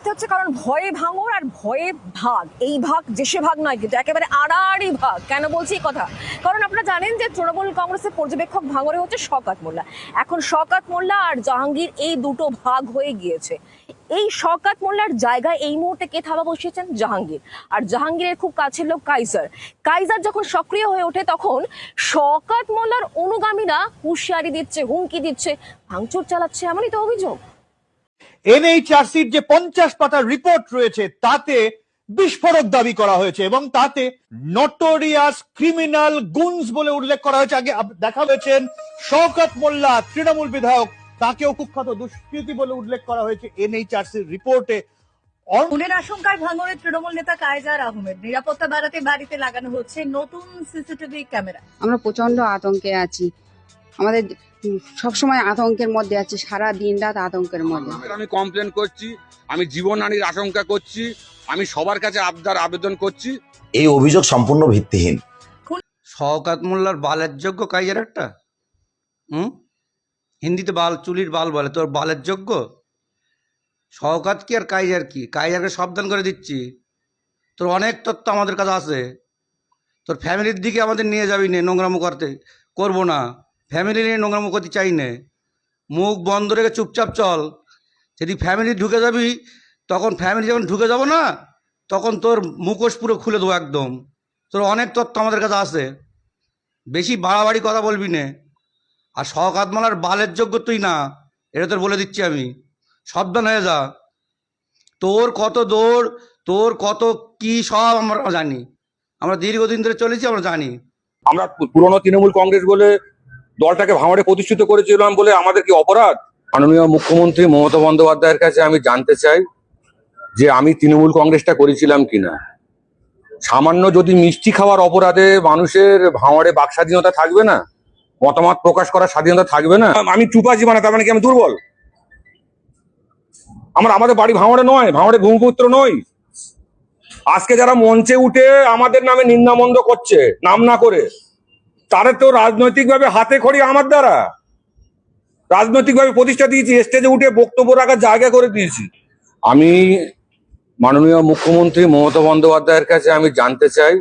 রাখতে হচ্ছে কারণ ভয়ে ভাঙর আর ভয়ে ভাগ। এই ভাগ দেশে ভাগ নয় কিন্তু একেবারে আড়াআড়ি ভাগ। কেন বলছি এই কথা? কারণ আপনারা জানেন যে তৃণমূল কংগ্রেসের পর্যবেক্ষক ভাঙরে হচ্ছে শকাত মোল্লা। এখন শকাত মোল্লা আর জাহাঙ্গীর এই দুটো ভাগ হয়ে গিয়েছে। এই শকাত মোল্লার জায়গায় এই মুহূর্তে কে থাবা বসিয়েছেন? জাহাঙ্গীর। আর জাহাঙ্গীরের খুব কাছের লোক কাইজার। কাইজার যখন সক্রিয় হয়ে ওঠে তখন শকাত মোল্লার অনুগামীরা হুঁশিয়ারি দিচ্ছে, হুমকি দিচ্ছে, ভাঙচুর চালাচ্ছে এমনই তো অভিযোগ। এনএইচআরসির যে পঞ্চাশ পাতার রিপোর্ট রয়েছে তাতে বিস্ফোরক দাবি করা হয়েছে এবং তাতে নটোরিয়াস ক্রিমিনাল গুনস বলে উল্লেখ করা হয়েছে। আগে দেখা হয়েছেন শওকত মোল্লা তৃণমূল বিধায়ক তাকেও কুখ্যাত দুষ্কৃতী বলে উল্লেখ করা হয়েছে এনএইচআরসির রিপোর্টে খুনের আশঙ্কায় ভাঙড়ের তৃণমূল নেতা কায়জার আহমেদ নিরাপত্তা বাড়াতে বাড়িতে লাগানো হচ্ছে নতুন সিসিটিভি ক্যামেরা। আমরা প্রচণ্ড আতঙ্কে আছি। আমাদের সবসময় আতঙ্কের মধ্যে আছি সারা দিন রাত আতঙ্কের মধ্যে। আমি কমপ্লেন করছি আমি জীবনহানির আশঙ্কা করছি আমি সবার কাছে আবদার আবেদন করছি। এই অভিযোগ সম্পূর্ণ ভিত্তিহীন। শওকাত মোল্লার বালের যোগ্য কাইজার একটা? হুম? হিন্দিতে বাল চুলির বাল বলে তোর বালের যোগ্য? শওকাত কি আর কাইজার কি? কাইজারকে সাবধান করে দিচ্ছি। তোর অনেক তথ্য আমাদের কাছে আছে। তোর ফ্যামিলির দিকে আমাদের নিয়ে যাবি নে নোংরামো করতে। করব না। ফ্যামিলি নিয়ে নোংরামো করতে চাই নে। মুখ বন্ধ রেখে চুপচাপ চল। যদি ফ্যামিলি ঢুকে যাবি, তখন ফ্যামিলি যখন ঢুকে যাব না, তখন তোর মুখোশ পুরো খুলে দেবো একদম। তোর অনেক তথ্য আমাদের কাছে আছে। বেশি বাড়াবাড়ি কথা বলবি নে। আর শওকাত মালার বালের যোগ্য তুই না, এটা তোর বলে দিচ্ছি আমি। সাবধান হয়ে যা। তোর কত দৌড়, তোর কত কি সব আমরা জানি। আমরা দীর্ঘদিন ধরে চলেছি, আমরা জানি। আমরা পুরনো তৃণমূল কংগ্রেস বলে দলটাকে ভাঙড়ে প্রতিষ্ঠিত করেছিলাম বলে আমাদের কি অপরাধ? মাননীয় মুখ্যমন্ত্রী মমতা বন্দ্যোপাধ্যায়ের কাছে আমি জানতে চাই যে আমি তৃণমূল কংগ্রেসটা করেছিলাম কিনা। সামান্য যদি মিষ্টি খাওয়ার অপরাধে মানুষের ভাঙড়ে বাক স্বাধীনতা থাকবে না? মতামত প্রকাশ করার স্বাধীনতা থাকবে না? আমি চুপাচি মানে তার মানে কি আমি দুর্বল? আমার, আমাদের বাড়ি ভাঙড়ে নয়, ভাঙড়ে ভূমিপুত্র নই আজকে যারা মঞ্চে উঠে আমাদের নামে নিন্দামন্দ করছে, নাম না করে তারা তো রাজনৈতিকভাবে হাতে খড়ি আমার দ্বারা। রাজনৈতিকভাবে প্রতিষ্ঠা দিয়েছি স্টেজে উঠে বক্তব্য রাখার জায়গা করে দিয়েছি। আমি মাননীয় মুখ্যমন্ত্রী মমতা বন্দ্যোপাধ্যায়ের কাছে আমি জানতে চাই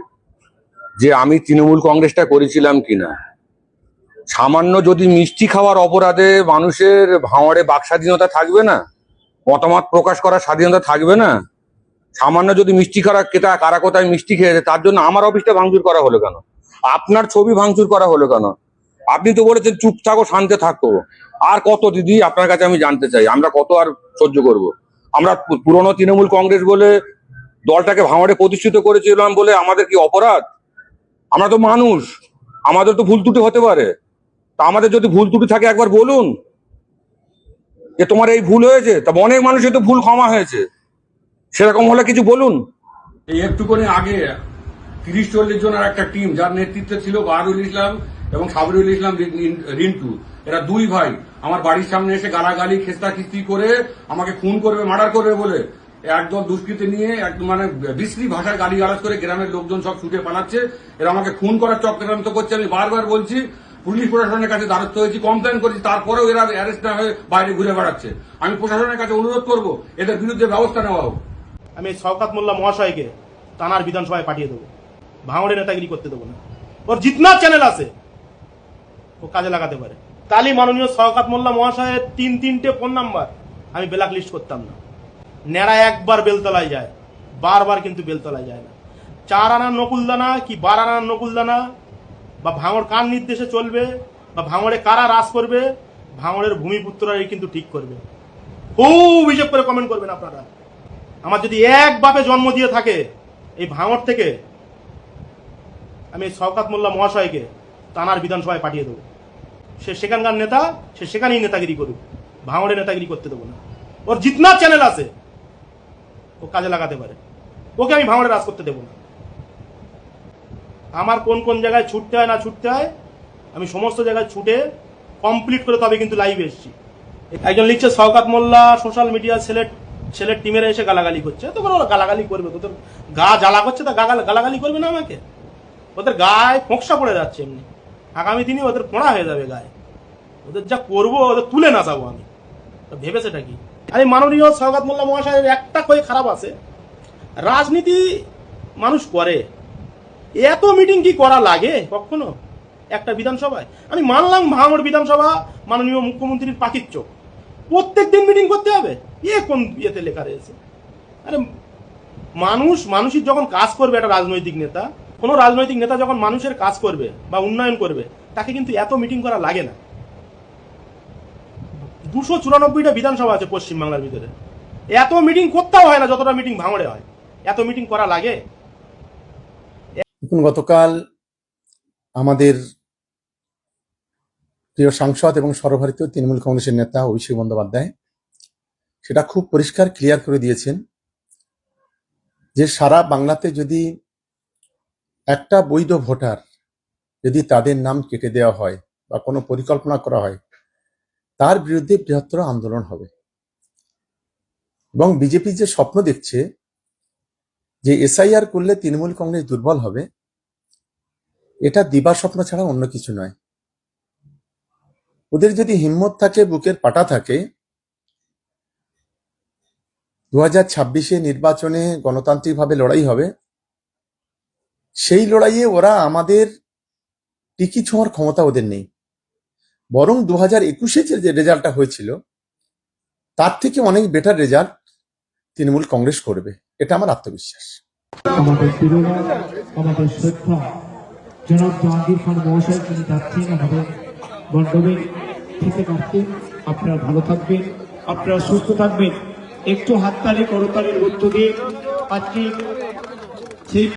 যে আমি তৃণমূল কংগ্রেসটা করেছিলাম কিনা। সামান্য যদি মিষ্টি খাওয়ার অপরাধে মানুষের ভাঙড়ে বাক স্বাধীনতা থাকবে না, মতামত প্রকাশ করার স্বাধীনতা থাকবে না সামান্য যদি মিষ্টি খাওয়া কেটা কারা কোথায় মিষ্টি খেয়েছে, তার জন্য আমার অফিসটা ভাঙচুর করা হলো কেন? আপনার ছবি ভাঙচুর করা হলো কেন? আপনি তো বলেছেন চুপ থাকো, শান্তে থাকো। আর কত দিদি, আপনার কাছে আমি জানতে চাই, আমরা কত আর সহ্য করব? আমরা পুরনো তৃণমূল কংগ্রেস বলে দলটাকে ভাঙড়ে প্রতিষ্ঠিত করেছিলাম বলে আমাদের কি অপরাধ? আমরা তো মানুষ, আমাদের তো ভুল ত্রুটি হতে পারে। তা আমাদের যদি ভুল ত্রুটি থাকে একবার বলুন। যে তোমার এই ভুল হয়েছে, তা অনেক মানুষের তো ভুল ক্ষমা হয়েছে। সেরকম হলে কিছু বলুন। এই একটুখানি আগে তিরিশ চল্লিশ জনের একটা টিম যার নেতৃত্বে ছিল বাহারুল ইসলাম এবং সাবরুল ইসলাম রিন্টু। এরা দুই ভাই। আমার বাড়ির সামনে এসে গালাগালি খেস্তা খিস্তি করে আমাকে খুন করবে, মার্ডার করবে বলে একদল দুষ্কৃতি নিয়ে একদম মানে বিশ্রী ভাষায় গালি গালাজ করে গ্রামের লোকজন সব ছুটে পালাচ্ছে। এরা আমাকে খুন করার চক্রান্ত করছে। আমি বারবার বলছি, পুলিশ প্রশাসনের কাছে দ্বারস্থ হয়েছি কমপ্লেন করেছি। তারপরেও এরা অ্যারেস্ট না হয়ে বাইরে ঘুরে বেড়াচ্ছে। আমি প্রশাসনের কাছে অনুরোধ করব, এদের বিরুদ্ধে ব্যবস্থা নেওয়া হোক। আমি শওকাত মোল্লা মহাশয়কে তানার বিধানসভায় পাঠিয়ে দেবো। ভাঙড়ে নেতাগিরি করতে দেবো না। ওর জিতনার চ্যানেল আছে। ও কাজে লাগাতে পারে। তালি মাননীয় শওকাত মোল্লা মহাশয়ের তিন তিনটে ফোন নাম্বার আমি ব্ল্যাক লিস্ট করতাম না। ন্যাড়া একবার বেলতলায় যায়, বারবার কিন্তু বেলতলায় যায় না। চার আনার নকুলদানা কি বার আনার নকুলদানা? বা ভাঙড় কার নির্দেশে চলবে? বা ভাঙড়ে কারা রাস করবে? ভাঙড়ের ভূমিপুত্ররাই কিন্তু ঠিক করবে। খুব হিসেব করে কমেন্ট করবেন আপনারা। আমার যদি এক বাপে জন্ম দিয়ে থাকে, এই ভাঙড় থেকে আমি শওকাত মোল্লা মহাশয়কে তানার বিধানসভায় পাঠিয়ে দেবো। সে সেখানকার নেতা, সে সেখানেই নেতাগিরি করুক। ভাঙড়ে নেতাগিরি করতে দেবো না। ওর জিতনার চ্যানেল আছে। ও কাজে লাগাতে পারে। ওকে আমি ভাঙড়ে রাজ করতে দেবো না। আমার কোন কোন জায়গায় ছুটতে হয় না ছুটতে হয়, আমি সমস্ত জায়গায় ছুটে কমপ্লিট করে তবে কিন্তু লাইভে এসেছি। একজন লিখছে শওকাত মোল্লা সোশ্যাল মিডিয়া ছেলের ছেলের টিমেরা এসে গালাগালি করছে। তো ওরা গালাগালি করবে তোদের গা জ্বালা করছে, তা গা গালাগালি করবে না আমাকে? ওদের গায়ে ফোঁকসা পড়ে যাচ্ছে এমনি। আগামী দিনে ওদের পোড়া হয়ে যাবে গায়ে। ওদের যা করব, ওদের তুলে নাচাবো আমি। তো ভেবেছেটা কি? আরে মাননীয় সৌগাত মোল্লা মহাশয়ের একটা কই খারাপ আছে। রাজনীতি মানুষ করে। এত মিটিং কি করা লাগে কখনো? একটা বিধানসভায়। আমি মানলাম ভাঙড় বিধানসভা মাননীয় মুখ্যমন্ত্রীর পাখির চোখ। প্রত্যেক দিন মিটিং করতে হবে। এ কোন ইয়েতে লেখা রয়েছে? আরে, মানুষ মানুষের যখন কাজ করবে একটা রাজনৈতিক নেতা, কোনো রাজনৈতিক নেতা যখন মানুষের কাজ করবে বা উন্নয়ন করবে, তাকে কিন্তু এত মিটিং করা লাগে না। দুশো চুরানব্বইটা বিধানসভা আছে পশ্চিমবাংলার ভিতরে। এত মিটিং করতেও হয় না যতটা মিটিং ভাঙড়ে হয়। এত মিটিং করা লাগে? গতকাল আমাদের প্রিয় সাংসদ এবং সর্বভারতীয় তৃণমূল কংগ্রেসের নেতা অভিষেক বন্দ্যোপাধ্যায়, সেটা খুব পরিষ্কার ক্লিয়ার করে দিয়েছেন যে সারা বাংলাতে যদি একটা বৈধ ভোটার যদি তাদের নাম কেটে দেওয়া হয় বা কোনো পরিকল্পনা করা হয়, তার বিরুদ্ধে বৃহত্তর আন্দোলন হবে। এবং বিজেপি যে স্বপ্ন দেখছে যে এসআইআর করলে তৃণমূল কংগ্রেস দুর্বল হবে, এটা দিবা স্বপ্ন ছাড়া অন্য কিছু নয়। ওদের যদি হিম্মত থাকে, বুকের পাটা থাকে দু হাজার ছাব্বিশে নির্বাচনে গণতান্ত্রিকভাবে লড়াই হবে, সেই লড়াইয়ে ওরা আমাদের টিকি ছোঁয়ার ক্ষমতা ওদের নেই। বরং দু হাজার একুশে যে রেজাল্টটা হয়েছিল, তার থেকে অনেক বেটার রেজাল্ট তৃণমূল কংগ্রেস করবে। এটা আমার আত্মবিশ্বাস। আমাদের জনাব জাহাঙ্গীর খান মহাশয়, তিনি থেকে কাটতে আপনারা ভালো থাকবেন, আপনারা সুস্থ থাকবেন। একটু হাততালি, করতালির মধ্য দিয়ে আজকে সেই